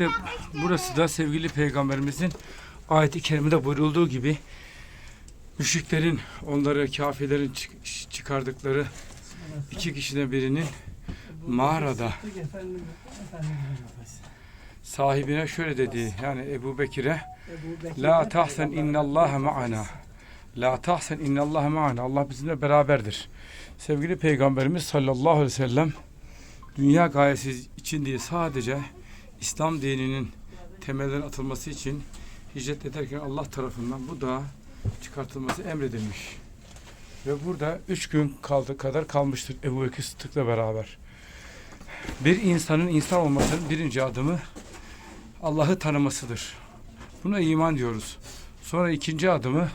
İşte burası da sevgili peygamberimizin ayeti kerimede buyurulduğu gibi müşriklerin onları kafirlerin çık- çıkardıkları iki kişiden birinin mağarada sahibine şöyle dedi yani Ebu Bekir'e La tahsen innallaha ma'ana La tahsen innallaha ma'ana Allah bizimle beraberdir. Sevgili Peygamberimiz sallallahu aleyhi ve sellem dünya gayesi için değil sadece İslam dininin temellerin atılması için hicret ederken Allah tarafından bu dağa çıkartılması emredilmiş. Ve burada üç gün kaldı kadar kalmıştır Ebu Bekir Sıddık'la beraber. Bir insanın insan olmasının birinci adımı Allah'ı tanımasıdır. Buna iman diyoruz. Sonra ikinci adımı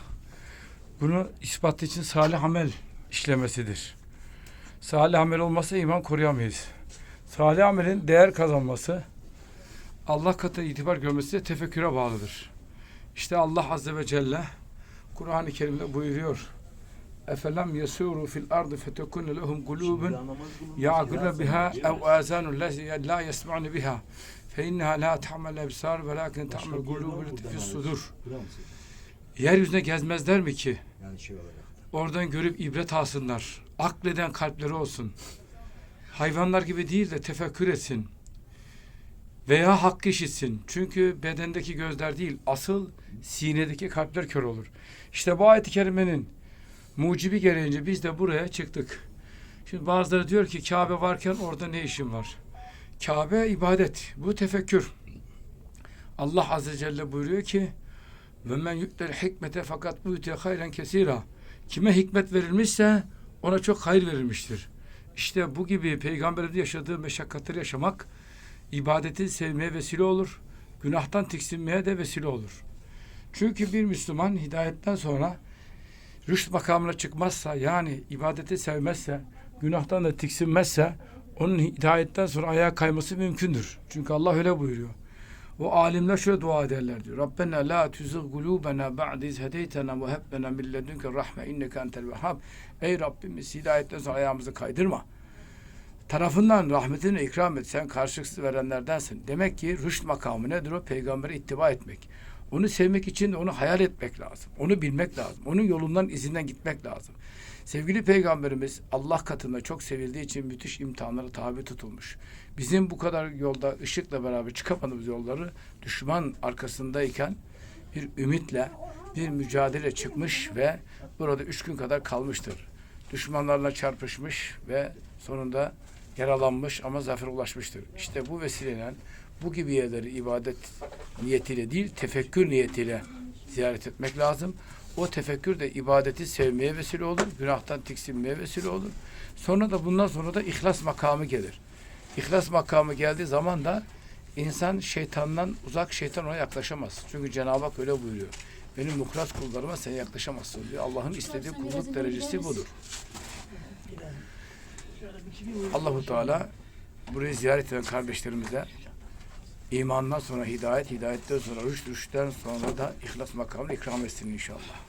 bunu ispatı için salih amel işlemesidir. Salih amel olmasa iman koruyamayız. Salih amelin değer kazanması Allah katı itibar görmesi de tefekküre bağlıdır. İşte Allah Azze ve Celle Kur'an-ı Kerim'de buyuruyor. Efelem yesuru fil ardı fetekun lehum kulubun ya'gulun biha ev azanun la yesma'un biha fe inneha la ta'mel ebsar ve lakin ta'mel kulubun fis sudur. Yeryüzüne gezmezler mi ki? Şey. Oradan görüp ibret alsınlar. Akleden kalpleri olsun. Hayvanlar gibi değil de tefekkür etsin. Veya hakkı işitsin. Çünkü bedendeki gözler değil, asıl sinedeki kalpler kör olur. İşte bu ayet-i kerimenin mucibi gereğince biz de buraya çıktık. Şimdi bazıları diyor ki Kabe varken orada ne işin var? Kabe ibadet. Bu tefekkür. Allah Azze Celle buyuruyor ki ve men yu'tel hikmete fakat bu hayren kesira. Kime hikmet verilmişse ona çok hayır verilmiştir. İşte bu gibi peygamberin yaşadığı meşakkatleri yaşamak ibadeti sevmeye vesile olur. Günahtan tiksinmeye de vesile olur. Çünkü bir Müslüman hidayetten sonra rüşt makamına çıkmazsa yani ibadeti sevmezse günahtan da tiksinmezse onun hidayetten sonra ayağa kayması mümkündür. Çünkü Allah öyle buyuruyor. O alimler şöyle dua ederler diyor. Rabbena la tuzigh kulubena ba'de iz hedeytena ve hab lana min ledunke rahme inneke entel vehhab. Ey Rabbimiz hidayetten sonra ayağımızı kaydırma. Tarafından rahmetini ikram et. Sen karşılıksız verenlerdensin. Demek ki rüşt makamı nedir o? Peygambere ittiba etmek. Onu sevmek için de onu hayal etmek lazım. Onu bilmek lazım. Onun yolundan izinden gitmek lazım. Sevgili peygamberimiz Allah katında çok sevildiği için müthiş imtihanlara tabi tutulmuş. Bizim bu kadar yolda ışıkla beraber çıkamadığımız yolları düşman arkasındayken bir ümitle, bir mücadele çıkmış ve burada üç gün kadar kalmıştır. Düşmanlarla çarpışmış ve sonunda yaralanmış ama zafer ulaşmıştır. İşte bu vesileyle bu gibi yerleri ibadet niyetiyle değil, tefekkür niyetiyle ziyaret etmek lazım. O tefekkür de ibadeti sevmeye vesile olur, günahtan tiksinmeye vesile olur. Sonra da bundan sonra da ihlas makamı gelir. İhlas makamı geldiği zaman da insan şeytandan uzak, şeytan ona yaklaşamaz. Çünkü Cenab-ı Hak öyle buyuruyor. Benim muhlas kullarıma sen yaklaşamazsın diyor. Allah'ın istediği kulluk derecesi budur. Allahu Teala burayı ziyaret eden kardeşlerimize imandan sonra hidayet, hidayetten sonra rüşt, rüştten sonra da ihlas makamını ikram etsin inşallah.